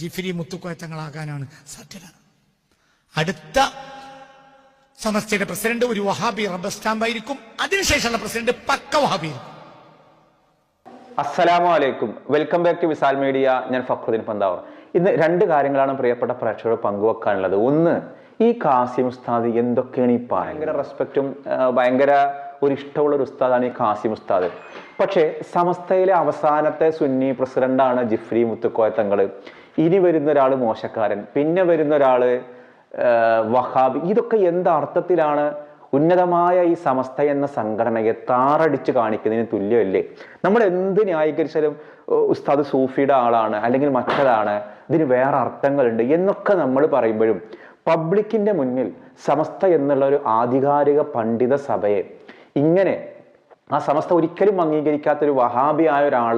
ജിഫിരി മുത്തുക്കോയത്തങ്ങളാകാനാണ് സാധ്യത. അടുത്ത സമസ്തയുടെ പ്രസിഡന്റ് ഒരു വഹാബി റബ്ബർ സ്റ്റാമ്പായിരിക്കും അതിനുശേഷമുള്ള പ്രസിഡന്റ് പക്ക വഹാബി അസ്സലാമു അലൈക്കും. Welcome back to Wisal media. ഞാൻ ഫക്രുദ്ദീൻ പന്താവർ. ഇന്ന് രണ്ട് കാര്യങ്ങളാണ് പ്രിയപ്പെട്ട പ്രേക്ഷകരോട് പങ്കുവെക്കാനുള്ളത്. ഒന്ന് ഈ കാസിം ഉസ്താദ് എന്തൊക്കെയാണ് ഈ ഭയങ്കര റെസ്പെക്റ്റും ഭയങ്കര ഒരു ഇഷ്ടമുള്ള ഒരു ഉസ്താദാണ് ഈ കാസിം ഉസ്താദ്. പക്ഷേ സമസ്തയിലെ അവസാനത്തെ സുന്നി പ്രസിഡന്റാണ് ജിഫ്രി മുത്തുക്കോയ തങ്ങൾ ഇനി വരുന്ന ഒരാൾ മോശക്കാരൻ പിന്നെ വരുന്ന ഒരാൾ വഹാബ്. ഇതൊക്കെ എന്ത് അർത്ഥത്തിലാണ്? ഉന്നതമായ ഈ സമസ്ത എന്ന സംഘടനയെ താറടിച്ച് കാണിക്കുന്നതിന് തുല്യമല്ലേ? നമ്മൾ എന്ത് ന്യായീകരിച്ചാലും ഉസ്താദ് സൂഫിയുടെ ആളാണ് അല്ലെങ്കിൽ മറ്റതാണ് ഇതിന് വേറെ അർത്ഥങ്ങളുണ്ട് എന്നൊക്കെ നമ്മൾ പറയുമ്പോഴും പബ്ലിക്കിന്റെ മുന്നിൽ സമസ്ത എന്നുള്ള ഒരു ആധികാരിക പണ്ഡിത സഭയെ ഇങ്ങനെ ആ സമസ്ത ഒരിക്കലും അംഗീകരിക്കാത്ത ഒരു വഹാബിയായ ഒരാൾ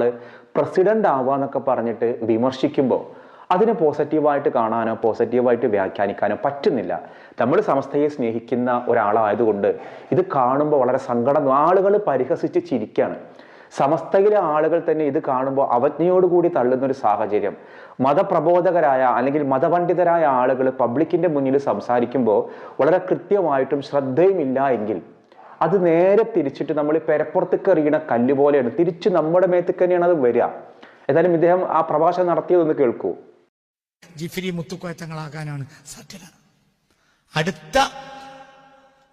പ്രസിഡന്റ് ആവാന്നൊക്കെ പറഞ്ഞിട്ട് വിമർശിക്കുമ്പോൾ അതിനെ പോസിറ്റീവായിട്ട് കാണാനോ പോസിറ്റീവായിട്ട് വ്യാഖ്യാനിക്കാനോ പറ്റുന്നില്ല. നമ്മൾ സമസ്തയെ സ്നേഹിക്കുന്ന ഒരാളായതുകൊണ്ട് ഇത് കാണുമ്പോൾ വളരെ സങ്കടം ആളുകൾ പരിഹസിച്ച് ചിരിക്കുകയാണ് സമസ്തയിലെ ആളുകൾ തന്നെ ഇത് കാണുമ്പോൾ അവജ്ഞയോടുകൂടി തള്ളുന്ന ഒരു സാഹചര്യം. മതപ്രബോധകരായ അല്ലെങ്കിൽ മതപണ്ഡിതരായ ആളുകൾ പബ്ലിക്കിന്റെ മുന്നിൽ സംസാരിക്കുമ്പോൾ വളരെ കൃത്യമായിട്ടും ശ്രദ്ധയുമില്ല എങ്കിൽ അത് നേരെ തിരിച്ചിട്ട് നമ്മൾ പെരപ്പുറത്തേക്ക് എറിയണ കല്ല് പോലെയാണ്. തിരിച്ച് നമ്മുടെ മേത്തേക്ക് തന്നെയാണ് അത് വരിക. ഏതായാലും ഇദ്ദേഹം ആ പ്രഭാഷണം നടത്തിയതൊന്ന് കേൾക്കൂ. ജിഫിരി മുത്തുക്കോയത്തങ്ങളാകാനാണ് സാധ്യത. അടുത്ത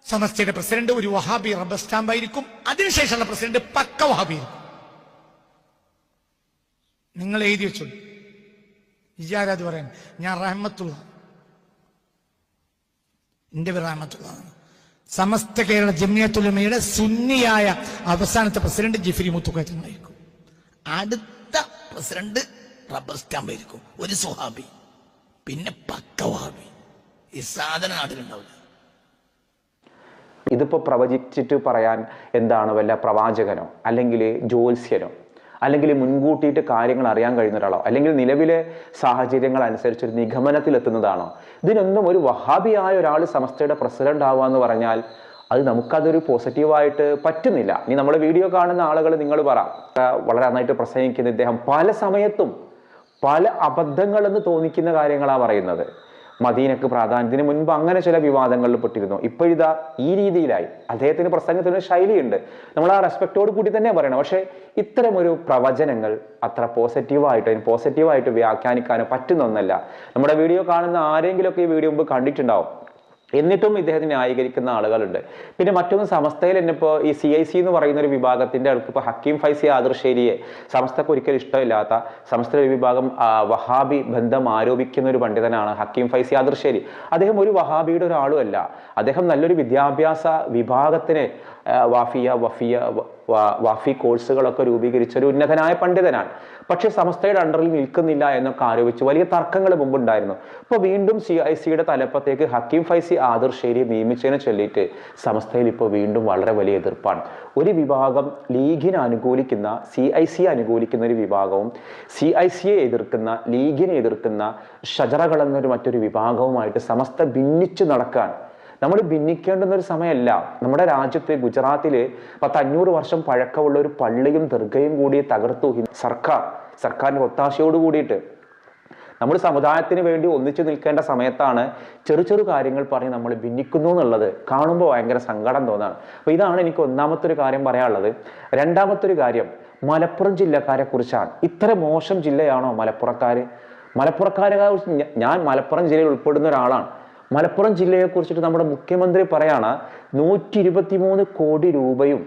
സമസ്തയുടെ പ്രസിഡന്റ് ഒരു വഹാബി റബ്ബർ സ്റ്റാമ്പായിരിക്കും അതിനുശേഷമുള്ള പ്രസിഡന്റ് പക്ക വഹാബി ആയിരിക്കും. നിങ്ങൾ എഴുതി വെച്ചോളൂ. ഇജാരാത് പറയാൻ? ഞാൻ റഹ്മത്തുള്ള. എന്റെ പേര് റഹ്മത്തുള്ള സമസ്ത കേരള ജമിയത്തുലമയുടെ സുന്നിയായ അവസാനത്തെ പ്രസിഡന്റ് ജിഫിരി മുത്തുക്കോയത്തങ്ങളായിരിക്കും. അടുത്ത പ്രസിഡന്റ് റബ്ബർ സ്റ്റാമ്പായിരിക്കും ഒരു സുഹാബി പിന്നെ പക്ക വഹാബി ഈ സാധന നാട്ടിലുണ്ടാവില്ല. ഇതിപ്പോ പ്രവചിച്ചിട്ട് പറയാൻ എന്താണ് വല്ല പ്രവാചകനോ അല്ലെങ്കിൽ ജ്യോത്സ്യനോ അല്ലെങ്കിൽ മുൻകൂട്ടിയിട്ട് കാര്യങ്ങൾ അറിയാൻ കഴിയുന്ന ഒരാളോ അല്ലെങ്കിൽ നിലവിലെ സാഹചര്യങ്ങൾ അനുസരിച്ച് ഒരു നിഗമനത്തിലെത്തുന്നതാണോ? ഇതിനൊന്നും ഒരു വഹാബിയായ ഒരാൾ സമസ്തയുടെ പ്രസിഡന്റ് ആവുക എന്ന് പറഞ്ഞാൽ അത് നമുക്കതൊരു പോസിറ്റീവായിട്ട് പറ്റുന്നില്ല. ഇനി നമ്മുടെ വീഡിയോ കാണുന്ന ആളുകൾ നിങ്ങൾ പറ. വളരെ നന്നായിട്ട് പ്രസംഗിക്കുന്ന ഇദ്ദേഹം പല സമയത്തും പല അബദ്ധങ്ങളെന്ന് തോന്നിക്കുന്ന കാര്യങ്ങളാണ് പറയുന്നത്. മദീനക്ക് പ്രാധാന്യത്തിന് മുൻപ് അങ്ങനെ ചില വിവാദങ്ങളിൽ പെട്ടിരുന്നു. ഇപ്പോഴിതാ ഈ രീതിയിലായി. അദ്ദേഹത്തിന് പ്രസംഗത്തിന് ഒരു ശൈലിയുണ്ട്. നമ്മൾ ആ റെസ്പെക്റ്റോട് കൂടി തന്നെ പറയണം. പക്ഷേ ഇത്തരമൊരു പ്രവചനങ്ങൾ അത്ര പോസിറ്റീവായിട്ട് അതിന് പോസിറ്റീവായിട്ട് വ്യാഖ്യാനിക്കാനോ പറ്റുന്ന ഒന്നല്ല നമ്മുടെ വീഡിയോ കാണുന്ന ആരെങ്കിലുമൊക്കെ ഈ വീഡിയോ മുമ്പ് കണ്ടിട്ടുണ്ടാവും. എന്നിട്ടും ഇദ്ദേഹത്തെ ന്യായീകരിക്കുന്ന ആളുകളുണ്ട്. പിന്നെ മറ്റൊന്ന് സമസ്തയിൽ തന്നെ ഇപ്പോൾ ഈ സി ഐ സി എന്ന് പറയുന്ന ഒരു വിഭാഗത്തിന്റെ അടുത്ത് ഇപ്പോൾ ഹക്കീം ഫൈസി ആദർശേരിയെ സമസ്തക്ക് ഒരിക്കലും ഇഷ്ടമില്ലാത്ത സമസ്ത ഒരു വിഭാഗം വഹാബി ബന്ധം ആരോപിക്കുന്ന ഒരു പണ്ഡിതനാണ് ഹക്കീം ഫൈസി ആദർശേരി. അദ്ദേഹം ഒരു വഹാബിയുടെ ഒരാളുമല്ല. അദ്ദേഹം നല്ലൊരു വിദ്യാഭ്യാസ വിഭാഗത്തിന് വാഫിയ വഫിയ വാഫി കോഴ്സുകളൊക്കെ രൂപീകരിച്ച ഒരു ഉന്നതനായ പണ്ഡിതനാണ്. പക്ഷേ സമസ്തയുടെ അണ്ടറിൽ നിൽക്കുന്നില്ല എന്നൊക്കെ ആരോപിച്ച് വലിയ തർക്കങ്ങൾ മുമ്പുണ്ടായിരുന്നു. ഇപ്പോൾ വീണ്ടും സി ഐ സിയുടെ തലപ്പത്തേക്ക് ഹക്കീം ഫൈസി ആദർശേരി നിയമിച്ചതിനെ ചൊല്ലിയിട്ട് സമസ്തയിൽ ഇപ്പോൾ വീണ്ടും വളരെ വലിയ എതിർപ്പാണ്. ഒരു വിഭാഗം ലീഗിനെ അനുകൂലിക്കുന്ന സി ഐ സി അനുകൂലിക്കുന്ന ഒരു വിഭാഗവും സി ഐ സിയെ എതിർക്കുന്ന ലീഗിനെ എതിർക്കുന്ന ഷജറകളെന്നൊരു മറ്റൊരു വിഭാഗവുമായിട്ട് സമസ്ത ഭിന്നിച്ചു നടക്കാൻ നമ്മൾ ഭിന്നിക്കേണ്ടുന്ന ഒരു സമയമല്ല. നമ്മുടെ രാജ്യത്ത് ഗുജറാത്തിൽ പത്ത് അഞ്ഞൂറ് വർഷം പഴക്കമുള്ള ഒരു പള്ളിയും ദീർഘയും കൂടി തകർത്തു. സർക്കാർ സർക്കാരിന്റെ ഒത്താശയോട് കൂടിയിട്ട് നമ്മൾ സമുദായത്തിന് വേണ്ടി ഒന്നിച്ചു നിൽക്കേണ്ട സമയത്താണ് ചെറു ചെറു കാര്യങ്ങൾ പറഞ്ഞ് നമ്മൾ ഭിന്നിക്കുന്നു എന്നുള്ളത്. കാണുമ്പോൾ ഭയങ്കര സങ്കടം തോന്നാണ്. അപ്പൊ ഇതാണ് എനിക്ക് ഒന്നാമത്തെ ഒരു കാര്യം പറയാനുള്ളത്. രണ്ടാമത്തെ ഒരു കാര്യം മലപ്പുറം ജില്ലക്കാരെ കുറിച്ചാണ്. ഇത്ര മോശം ജില്ലയാണോ മലപ്പുറക്കാര് മലപ്പുറക്കാരെ ഞാൻ മലപ്പുറം ജില്ലയിൽ ഉൾപ്പെടുന്ന ഒരാളാണ്. മലപ്പുറം ജില്ലയെ കുറിച്ചിട്ട് നമ്മുടെ മുഖ്യമന്ത്രി പറയാണ് നൂറ്റി ഇരുപത്തി മൂന്ന് കോടി രൂപയും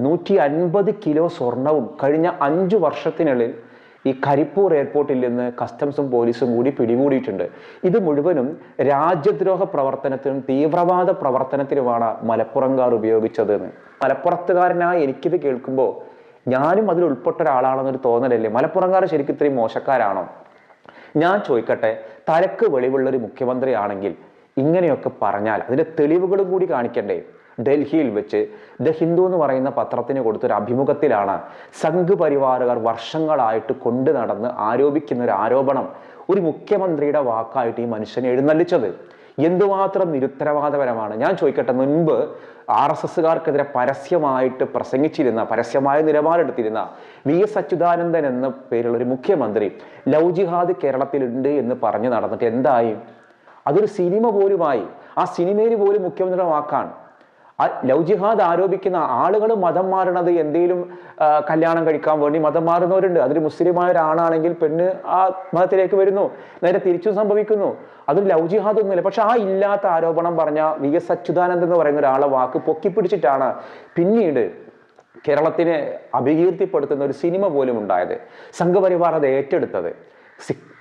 നൂറ്റി അൻപത് കിലോ സ്വർണവും കഴിഞ്ഞ അഞ്ചു വർഷത്തിനുള്ളിൽ ഈ കരിപ്പൂർ എയർപോർട്ടിൽ നിന്ന് കസ്റ്റംസും പോലീസും കൂടി പിടികൂടിയിട്ടുണ്ട്. ഇത് മുഴുവനും രാജ്യദ്രോഹ പ്രവർത്തനത്തിനും തീവ്രവാദ പ്രവർത്തനത്തിനുമാണ് മലപ്പുറംകാർ ഉപയോഗിച്ചത് എന്ന് മലപ്പുറത്തുകാരനായി എനിക്കിത് കേൾക്കുമ്പോൾ ഞാനും അതിൽ ഉൾപ്പെട്ട ഒരാളാണെന്നൊരു തോന്നലല്ലേ? മലപ്പുറംകാർ ശരിക്കും ഇത്രയും മോശക്കാരാണോ? ഞാൻ ചോദിക്കട്ടെ തലക്ക് വെളിവുള്ളൊരു മുഖ്യമന്ത്രിയാണെങ്കിൽ ഇങ്ങനെയൊക്കെ പറഞ്ഞാൽ അതിന്റെ തെളിവുകളും കൂടി കാണിക്കണ്ടേ? ഡൽഹിയിൽ വെച്ച് ദ ഹിന്ദു എന്ന് പറയുന്ന പത്രത്തിന് കൊടുത്തൊരു അഭിമുഖത്തിലാണ് സംഘ് പരിവാറുകാർ വർഷങ്ങളായിട്ട് കൊണ്ടു നടന്ന് ആരോപിക്കുന്ന ഒരു ആരോപണം. ഒരു മുഖ്യമന്ത്രിയുടെ വാക്കായിട്ട് ഈ മനുഷ്യനെ എഴുന്നള്ളിച്ചത്. എന്തുമാത്രം നിരുത്തരവാദപരമാണ്? ഞാൻ ചോദിക്കട്ടെ മുൻപ് ആർ എസ് എസ്സുകാർക്കെതിരെ പരസ്യമായിട്ട് പ്രസംഗിച്ചിരുന്ന പരസ്യമായ നിലപാടെടുത്തിരുന്ന വി എസ് അച്യുതാനന്ദൻ എന്ന പേരുള്ള ഒരു മുഖ്യമന്ത്രി ലൗജിഹാദ് ജിഹാദ് കേരളത്തിലുണ്ട് എന്ന് പറഞ്ഞു നടന്നിട്ട് എന്തായി? അതൊരു സിനിമ പോലുമായി ആ സിനിമയിൽ പോലും മുഖ്യമന്ത്രിയുടെ വാക്കാണ്. ലവ് ജിഹാദ് ആരോപിക്കുന്ന ആളുകൾ മതം മാറണത് എന്തെങ്കിലും കല്യാണം കഴിക്കാൻ വേണ്ടി മതം മാറുന്നവരുണ്ട്. അതിൽ മുസ്ലിമായ ഒരാളാണെങ്കിൽ പെണ്ണ് ആ മതത്തിലേക്ക് വരുന്നു. നേരെ തിരിച്ചു സംഭവിക്കുന്നു. അതൊരു ലവ് ജിഹാദ് ഒന്നുമില്ല. പക്ഷെ ആ ഇല്ലാത്ത ആരോപണം പറഞ്ഞ വി എസ് അച്യുതാനന്ദ് എന്ന് പറയുന്ന ഒരാളെ വാക്ക് പൊക്കിപ്പിടിച്ചിട്ടാണ് പിന്നീട് കേരളത്തിനെ അപകീർത്തിപ്പെടുത്തുന്ന ഒരു സിനിമ പോലും ഉണ്ടായത്. സംഘപരിവാർ അത് ഏറ്റെടുത്തത്.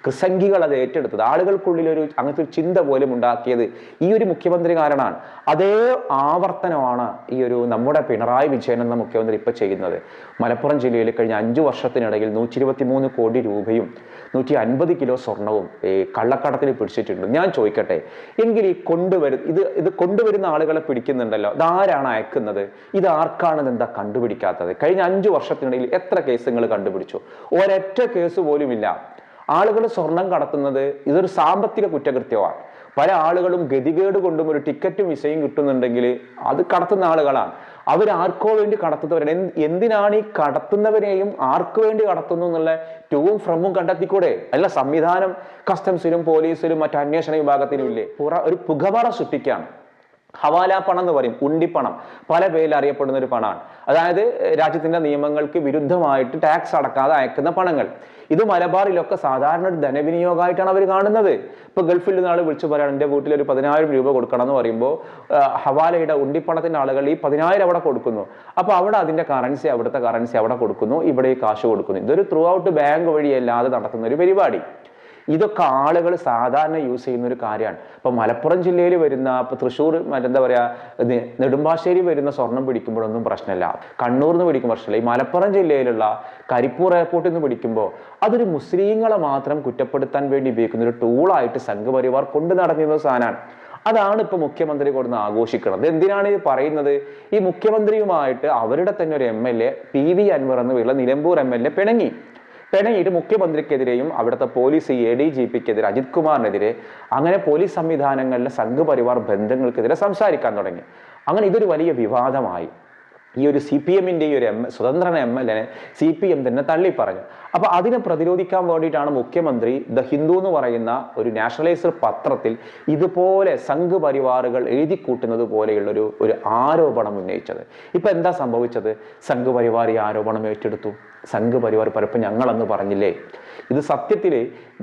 ക്രിസംഖികൾ അത് ഏറ്റെടുത്തത്. ആളുകൾക്കുള്ളിൽ ഒരു അങ്ങനത്തെ ഒരു ചിന്ത പോലും ഉണ്ടാക്കിയത് ഈ ഒരു മുഖ്യമന്ത്രി കാരണമാണ് അതേ ആവർത്തനമാണ് ഈ ഒരു നമ്മുടെ പിണറായി വിജയൻ എന്ന മുഖ്യമന്ത്രി ഇപ്പൊ ചെയ്യുന്നത്. മലപ്പുറം ജില്ലയിൽ കഴിഞ്ഞ അഞ്ചു വർഷത്തിനിടയിൽ നൂറ്റി ഇരുപത്തി മൂന്ന് കോടി രൂപയും നൂറ്റി അൻപത് കിലോ സ്വർണവും ഈ കള്ളക്കടത്തിൽ പിടിച്ചിട്ടുണ്ട്. ഞാൻ ചോദിക്കട്ടെ എങ്കിൽ ഈ കൊണ്ടുവരു ഇത് ഇത് കൊണ്ടുവരുന്ന ആളുകളെ പിടിക്കുന്നുണ്ടല്ലോ. ഇതാരാണ് അയക്കുന്നത്? ഇത് ആർക്കാണ് എന്താ കണ്ടുപിടിക്കാത്തത്? കഴിഞ്ഞ അഞ്ചു വർഷത്തിനിടയിൽ എത്ര കേസ് നിങ്ങൾ കണ്ടുപിടിച്ചു? ഒരൊറ്റ കേസ് പോലുമില്ല. ആളുകൾ സ്വർണം കടത്തുന്നത് ഇതൊരു സാമ്പത്തിക കുറ്റകൃത്യമാണ്. പല ആളുകളും ഗതികേട് കൊണ്ടും ഒരു ടിക്കറ്റും വിസയും കിട്ടുന്നുണ്ടെങ്കിൽ അത് കടത്തുന്ന ആളുകളാണ്. അവർ വേണ്ടി കടത്തുന്നവരാണ്. എന്തിനാണ് ഈ കടത്തുന്നവരെയും ആർക്കു വേണ്ടി കടത്തുന്നു എന്നുള്ള ടൂവും ഫ്രമും കണ്ടെത്തിക്കൂടെ? അല്ല സംവിധാനം കസ്റ്റംസിലും പോലീസിലും മറ്റു അന്വേഷണ വിഭാഗത്തിലും ഇല്ലേ? ഒരു പുകമറ സൃഷ്ടിക്കുകയാണ് ഹവാല പണം എന്ന് പറയും ഉണ്ടിപ്പണം. പല പേരിൽ അറിയപ്പെടുന്ന ഒരു പണമാണ്. അതായത് രാജ്യത്തിന്റെ നിയമങ്ങൾക്ക് വിരുദ്ധമായിട്ട് ടാക്സ് അടക്കാതെ അയക്കുന്ന പണങ്ങൾ. ഇത് മലബാറിലൊക്കെ സാധാരണ ഒരു ധനവിനിയോഗമായിട്ടാണ് അവർ കാണുന്നത്. ഇപ്പൊ ഗൾഫിൽ നിന്ന് ആൾ വിളിച്ചു പറയാൻ എന്റെ വീട്ടിൽ ഒരു പതിനായിരം രൂപ കൊടുക്കണം എന്ന് പറയുമ്പോൾ ഹവാലയുടെ ഉണ്ടിപ്പണത്തിന്റെ ആളുകൾ ഈ പതിനായിരം അവിടെ കൊടുക്കുന്നു. അപ്പൊ അവിടെ അതിന്റെ കറൻസി അവിടുത്തെ കറൻസി അവിടെ കൊടുക്കുന്നു ഇവിടെ ഈ കാശ് കൊടുക്കുന്നു. ഇതൊരു ത്രൂ ഔട്ട് ബാങ്ക് വഴിയല്ലാതെ നടത്തുന്ന ഒരു പരിപാടി. ഇതൊക്കെ ആളുകൾ സാധാരണ യൂസ് ചെയ്യുന്ന ഒരു കാര്യമാണ്. ഇപ്പൊ മലപ്പുറം ജില്ലയിൽ വരുന്ന ഇപ്പൊ തൃശ്ശൂർ മറ്റെന്താ പറയാ നെടുമ്പാശ്ശേരി വരുന്ന സ്വർണം പിടിക്കുമ്പോഴൊന്നും പ്രശ്നമില്ല. കണ്ണൂരിൽ നിന്ന് പിടിക്കുമ്പോൾ പ്രശ്നമില്ല. ഈ മലപ്പുറം ജില്ലയിലുള്ള കരിപ്പൂർ എയർപോർട്ടിൽ നിന്ന് പിടിക്കുമ്പോൾ അതൊരു മുസ്ലിങ്ങളെ മാത്രം കുറ്റപ്പെടുത്താൻ വേണ്ടി ഉപയോഗിക്കുന്ന ഒരു ടൂളായിട്ട് സംഘപരിവാർ കൊണ്ട് നടന്നിരുന്ന സാധനമാണ്. അതാണ് ഇപ്പൊ മുഖ്യമന്ത്രി കൊടുന്ന് ആഘോഷിക്കുന്നത്. എന്തിനാണ് ഇത് പറയുന്നത്? ഈ മുഖ്യമന്ത്രിയുമായിട്ട് അവരുടെ തന്നെ ഒരു M L A P V Anvar എന്ന് പേരുള്ള നിലമ്പൂർ എം എൽ എ പിണങ്ങി. പിണങ്ങിയിട്ട് മുഖ്യമന്ത്രിക്കെതിരെയും അവിടുത്തെ പോലീസ് എ ഡി ജി പിക്കെതിരെ അജിത് കുമാറിനെതിരെ അങ്ങനെ പോലീസ് സംവിധാനങ്ങളിലെ സംഘപരിവാർ ബന്ധങ്ങൾക്കെതിരെ സംസാരിക്കാൻ തുടങ്ങി. അങ്ങനെ ഇതൊരു വലിയ വിവാദമായി. ഈ ഒരു സി പി എമ്മിന്റെ ഈ ഒരു എം സ്വതന്ത്ര എം എൽ എനെ സി പി എം തന്നെ തള്ളിപ്പറഞ്ഞു. അപ്പോൾ അപ്പൊ അതിനെ പ്രതിരോധിക്കാൻ വേണ്ടിയിട്ടാണ് മുഖ്യമന്ത്രി ദ ഹിന്ദു എന്ന് പറയുന്ന ഒരു നാഷണലൈസ്ഡ് പത്രത്തിൽ ഇതുപോലെ സംഘപരിവാറുകൾ എഴുതി കൂട്ടുന്നത് പോലെയുള്ള ഒരു ഒരു ആരോപണം ഉന്നയിച്ചത്. ഇപ്പം എന്താ സംഭവിച്ചത്? സംഘപരിവാർ ഈ ആരോപണം ഏറ്റെടുത്തു. സംഘപരിവാർ പലപ്പോൾ ഞങ്ങളന്ന് പറഞ്ഞില്ലേ? ഇത് സത്യത്തിൽ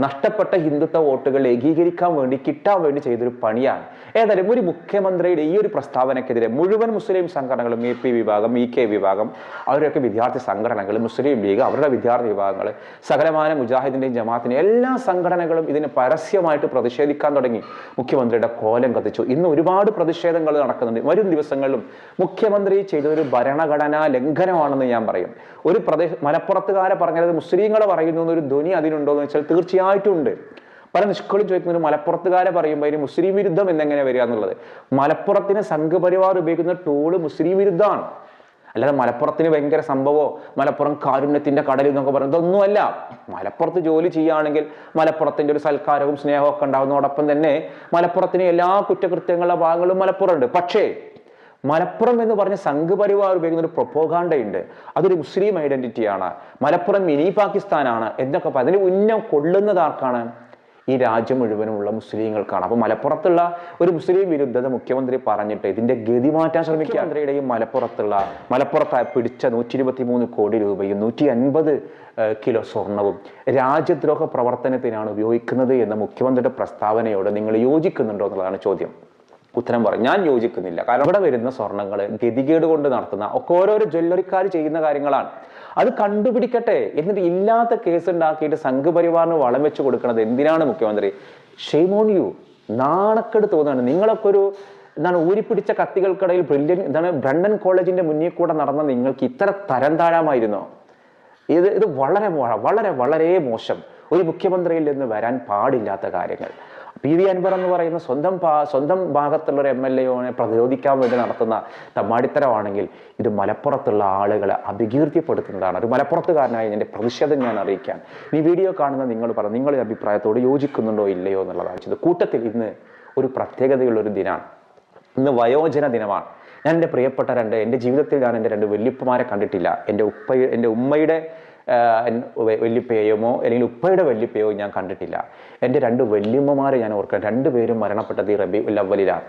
നഷ്ടപ്പെട്ട ഹിന്ദുത്വ വോട്ടുകൾ ഏകീകരിക്കാൻ വേണ്ടി കിട്ടാൻ വേണ്ടി ചെയ്തൊരു പണിയാണ്. ഏതായാലും ഒരു മുഖ്യമന്ത്രിയുടെ ഈ ഒരു പ്രസ്താവനക്കെതിരെ മുഴുവൻ മുസ്ലിം സംഘടനകളും എ പി വിഭാഗം ഇ കെ വിഭാഗം അവരൊക്കെ വിദ്യാർത്ഥി സംഘടനകൾ മുസ്ലിം ലീഗ് അവരുടെ വിദ്യാർത്ഥി വിഭാഗങ്ങൾ സകലമാന മുജാഹിദിന്റെയും ജമാഅത്തിന്റെയും എല്ലാ സംഘടനകളും ഇതിന് പരസ്യമായിട്ട് പ്രതിഷേധിക്കാൻ തുടങ്ങി. മുഖ്യമന്ത്രിയുടെ കോലം കത്തിച്ചു. ഇന്ന് ഒരുപാട് പ്രതിഷേധങ്ങൾ നടക്കുന്നുണ്ട്. വരും ദിവസങ്ങളിലും മുഖ്യമന്ത്രി ചെയ്തൊരു ഭരണഘടനാ ലംഘനമാണെന്ന് ഞാൻ പറയും. ഒരു പ്രദേശ മലപ്പുറത്തുകാരെ പറഞ്ഞത് മുസ്ലിങ്ങൾ പറയുന്നു എന്നൊരു ധ്വനി അതിനുണ്ടോ എന്ന് വെച്ചാൽ തീർച്ചയായിട്ടും ഉണ്ട്. പല നിഷ്കളും ചോദിക്കുന്നത് മലപ്പുറത്തുകാരെ പറയുമ്പോൾ അതിന് മുസ്ലിം വിരുദ്ധം എന്നെങ്ങനെ വരിക എന്നുള്ളത്? മലപ്പുറത്തിന് സംഘപരിവാർ ഉപയോഗിക്കുന്ന ടൂൾ മുസ്ലിം വിരുദ്ധമാണ്. അല്ലാതെ മലപ്പുറത്തിന് ഭയങ്കര സംഭവമോ മലപ്പുറം കാരുണ്യത്തിന്റെ കടൽ എന്നൊക്കെ പറയുന്നത് ഒന്നുമല്ല മലപ്പുറത്ത് ജോലി ചെയ്യുകയാണെങ്കിൽ മലപ്പുറത്തിന്റെ ഒരു സൽക്കാരവും സ്നേഹവും ഒക്കെ ഉണ്ടാകുന്നതോടൊപ്പം തന്നെ മലപ്പുറത്തിന് എല്ലാ കുറ്റകൃത്യങ്ങളുടെ ഭാഗങ്ങളും മലപ്പുറം ഉണ്ട്. പക്ഷേ മലപ്പുറം എന്ന് പറഞ്ഞ സംഘപരിവാർ ഉപയോഗിക്കുന്ന ഒരു പ്രൊപ്പോഗാണ്ടയുണ്ട്. അതൊരു മുസ്ലിം ഐഡന്റിറ്റിയാണ്. മലപ്പുറം മിനി പാകിസ്ഥാനാണ് എന്നൊക്കെ. അതിന് ഉന്നം കൊള്ളുന്നത് ആർക്കാണ്? ഈ രാജ്യം മുഴുവനുമുള്ള മുസ്ലിങ്ങൾക്കാണ്. അപ്പോൾ മലപ്പുറത്തുള്ള ഒരു മുസ്ലിം വിരുദ്ധത മുഖ്യമന്ത്രി പറഞ്ഞിട്ട് ഇതിന്റെ ഗതി മാറ്റാൻ ശ്രമിക്കുക മന്ത്രിയുടെയും മലപ്പുറത്തുള്ള മലപ്പുറത്ത് പിടിച്ച നൂറ്റി ഇരുപത്തി മൂന്ന് കോടി രൂപയും നൂറ്റി അൻപത് കിലോ സ്വർണവും രാജ്യദ്രോഹ പ്രവർത്തനത്തിനാണ് ഉപയോഗിക്കുന്നത് എന്ന മുഖ്യമന്ത്രിയുടെ പ്രസ്താവനയോട് നിങ്ങൾ യോജിക്കുന്നുണ്ടോ എന്നുള്ളതാണ് ചോദ്യം. ഉത്തരം പറയും. ഞാൻ യോജിക്കുന്നില്ല. കാരണം ഇവിടെ വരുന്ന സ്വർണങ്ങൾ ഗതികേട് കൊണ്ട് നടത്തുന്ന ഒക്കെ ഓരോരോ ജ്വല്ലറിക്കാർ ചെയ്യുന്ന കാര്യങ്ങളാണ്. അത് കണ്ടുപിടിക്കട്ടെ. എന്നിട്ട് ഇല്ലാത്ത കേസ് ഉണ്ടാക്കിയിട്ട് സംഘപരിവാറിന് വളം വെച്ച് കൊടുക്കുന്നത് എന്തിനാണ് മുഖ്യമന്ത്രി? ഷെയ്മോൺ യു നാണക്കെട് തോന്നുകയാണ്. നിങ്ങളൊക്കെ ഒരു എന്താണ് ഊരിപ്പിടിച്ച കത്തികൾക്കിടയിൽ ബ്രില്യൻ എന്താണ് ബ്രണ്ടൻ കോളേജിന്റെ മുന്നിൽ കൂടെ നടന്ന നിങ്ങൾക്ക് ഇത്ര തരം താഴാമായിരുന്നോ ഇത് ഇത് വളരെ വളരെ വളരെ മോശം. ഒരു മുഖ്യമന്ത്രിയിൽ നിന്ന് വരാൻ പാടില്ലാത്ത കാര്യങ്ങൾ. പി വി അൻവർ എന്ന് പറയുന്ന സ്വന്തം സ്വന്തം ഭാഗത്തുള്ള ഒരു എം എൽ എനെ പ്രതിരോധിക്കാൻ വേണ്ടി നടത്തുന്ന തമ്മാടിത്തരമാണെങ്കിൽ ഇത് മലപ്പുറത്തുള്ള ആളുകളെ അപകീർത്തിപ്പെടുത്തുന്നതാണ് ഒരു മലപ്പുറത്തുകാരനായി എന്റെ പ്രതിഷേധം ഞാൻ അറിയിക്കാൻ. ഈ വീഡിയോ കാണുന്ന നിങ്ങൾ പറഞ്ഞു നിങ്ങളുടെ അഭിപ്രായത്തോട് യോജിക്കുന്നുണ്ടോ ഇല്ലയോ എന്നുള്ളതാണ്. ഇത് കൂട്ടത്തിൽ ഇന്ന് ഒരു പ്രത്യേകതയുള്ള ഒരു ദിനമാണ് ഇന്ന് വയോജന ദിനമാണ്. ഞാൻ എന്റെ പ്രിയപ്പെട്ട രണ്ട് എന്റെ ജീവിതത്തിൽ ഞാൻ എന്റെ രണ്ട് വല്യപ്പമാരെ കണ്ടിട്ടില്ല. എന്റെ ഉപ്പ എന്റെ ഉമ്മയുടെ ആ, എൻ- വെ- വല്യപ്പയെയുമോ അല്ലെങ്കിൽ ഉപ്പയുടെ വല്യപ്പയോ ഞാൻ കണ്ടിട്ടില്ല. എന്റെ രണ്ട് വല്യമ്മമാരെ ഞാൻ ഓർക്കാം രണ്ടുപേരും മരണപ്പെട്ടത് ഈ റബി ഉൽ അവലിലാണ്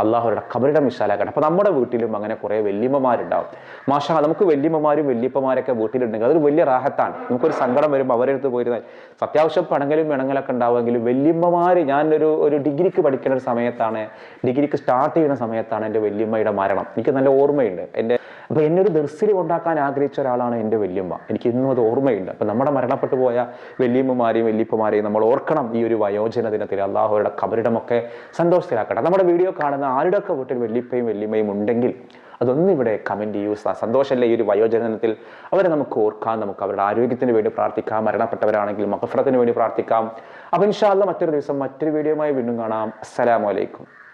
അള്ളാഹുരുടെ കബറിടം വിശാലാക്കണം അപ്പോൾ നമ്മുടെ വീട്ടിലും അങ്ങനെ കുറേ വല്യമ്മമാരുണ്ടാവും. മാഷാ നമുക്ക് വല്യമ്മമാരും വല്യപ്പമാരൊക്കെ വീട്ടിലുണ്ടെങ്കിൽ അതൊരു വലിയ റാഹത്താണ്. നമുക്കൊരു സങ്കടം വരുമ്പോൾ അവരെടുത്ത് പോയിരുന്നാൽ അത്യാവശ്യം പണങ്ങലും പിണങ്ങലൊക്കെ ഉണ്ടാവുമെങ്കിലും വല്യമ്മമാർ ഞാനൊരു ഒരു ഡിഗ്രിക്ക് പഠിക്കുന്ന ഒരു സമയത്താണ് ഡിഗ്രിക്ക് സ്റ്റാർട്ട് ചെയ്യുന്ന സമയത്താണ് എന്റെ വല്യമ്മയുടെ മരണം. എനിക്ക് നല്ല ഓർമ്മയുണ്ട്. എന്റെ അപ്പോൾ എന്നെ ഒരു ദർസിൽ കൊണ്ടാക്കാൻ ആഗ്രഹിച്ച ഒരാളാണ് എന്റെ വല്യമ്മ. എനിക്ക് ഇന്നും അത് ഓർമ്മയുണ്ട്. അപ്പം നമ്മുടെ മരണപ്പെട്ടു പോയ വല്യമ്മമാരെയും വല്യപ്പമാരെയും നമ്മൾ ഓർക്കണം ഈ ഒരു വയോജന ദിനത്തിൽ അള്ളാഹുരുടെ കബരിടമൊക്കെ സന്തോഷത്തിലാക്കട്ടെ. നമ്മുടെ വീഡിയോ കാണുന്ന ആരുടെയൊക്കെ വീട്ടിൽ വല്യപ്പയും വല്യമ്മയും ഉണ്ടെങ്കിൽ അതൊന്നും ഇവിടെ കമന്റ് ചെയ്യൂ. സന്തോഷമല്ലേ ഈ ഒരു വയോജനത്തിൽ അവരെ നമുക്ക് ഓർക്കാം. നമുക്ക് അവരുടെ ആരോഗ്യത്തിന് വേണ്ടി പ്രാർത്ഥിക്കാം. മരണപ്പെട്ടവരാണെങ്കിൽ മഹഫറത്തിന് വേണ്ടി പ്രാർത്ഥിക്കാം. അപ്പം ഇൻഷാല്ല മറ്റൊരു ദിവസം മറ്റൊരു വീഡിയോയുമായി വീണ്ടും കാണാം. അസ്സലാമലൈക്കും